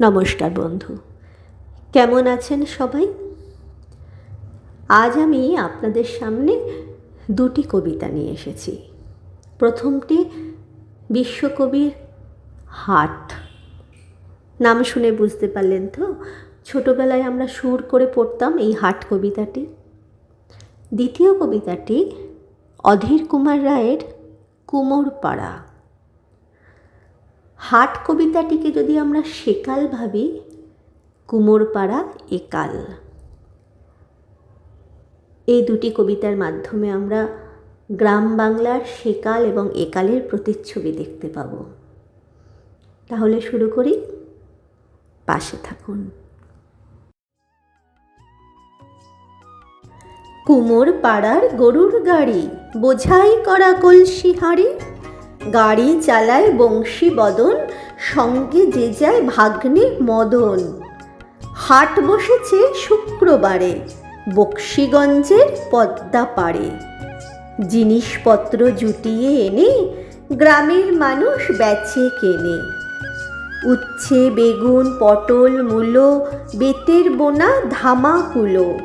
নমস্কার বন্ধু। কেমন আছেন সবাই? আজ আমি আপনাদের সামনে দুটি কবিতা নিয়ে এসেছি। প্রথমটি বিশ্বকবির হাট নাম শুনে বুঝতে পারলেন তো? ছোটোবেলায় আমরা সুর করে পড়তাম এই হাট কবিতাটি। দ্বিতীয় কবিতাটি অধীর কুমার রায়ের কুমোর পাড়া হাট কবিতাটিকে যদি আমরা সেকাল ভাবি, কুমোরপাড়া একাল। এই দুটি কবিতার মাধ্যমে আমরা গ্রাম বাংলার সেকাল এবং একালের প্রতিচ্ছবি দেখতে পাব। তাহলে শুরু করি। পাশে থাকুন। কুমোর পাড়ার গরুর গাড়ি, বোঝাই করা কলসি হাঁড়ি গাড়ি চালায় বংশী বদন, সঙ্গে যে যায় ভাগ্নে মদন। হাট বসেছে শুক্রবারে বক্সিগঞ্জের পদ্মা পাড়ে। জিনিসপত্র জুটিয়ে এনে গ্রামের মানুষ বেচে কেনে। উচ্ছে, বেগুন, পটল, মূলো, বেতের বোনা ধামা কুলো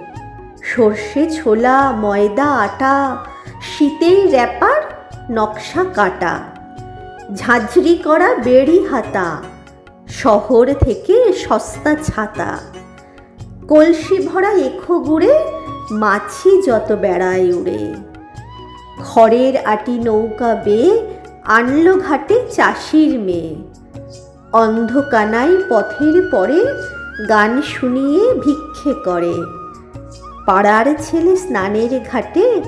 সর্ষে, ছোলা, ময়দা, আটা, শীতের র্যাপার নকশা কাটা। ঝাঁঝরি করা বেড়ি হাতা। শহর থেকে সস্তা ছাতা। কলসি ভরা এখো গুড়ে মাছি যত বেড়ায় উড়ে। খড়ের আটি নৌকা বেয়ে আনলো ঘাটে চাষির মেয়ে। অন্ধকানাই পথের পরে গান শুনিয়ে ভিক্ষে করে। পাড়ার ছেলে স্নানের ঘাটে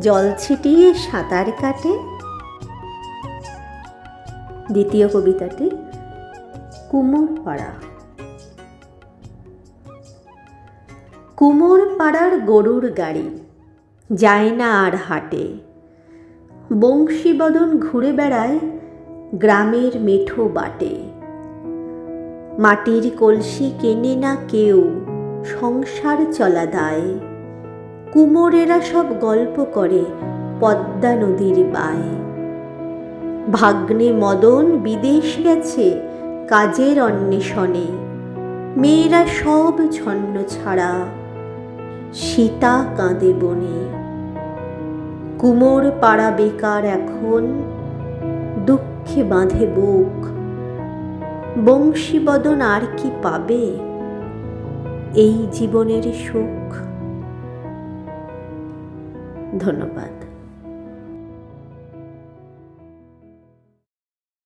জল ছিটিয়ে সাঁতার কাটে। দ্বিতীয় কবিতাটি, কুমোর পাড়া। কুমোর পাড়ার গরুর গাড়ি, যায় না আর হাটে। বংশীবদন ঘুরে বেড়ায় গ্রামের মেঠো বাটে। মাটির কলসি কেনে না কেউ, সংসার চলা দায়। কুমোরেরা সব গল্প করে পদ্মা নদীর বায়। ভাগ্নে মদন বিদেশ গেছে কাজের অন্বেষণে, মেয়েরা সব ছন্ন ছাড়া সীতা কাঁদে বনে। কুমোর পাড়া বেকার এখন, দুঃখে বাঁধে বুক। বংশীবদন আর কি পাবে এই জীবনের সুখ? ধন্যবাদ।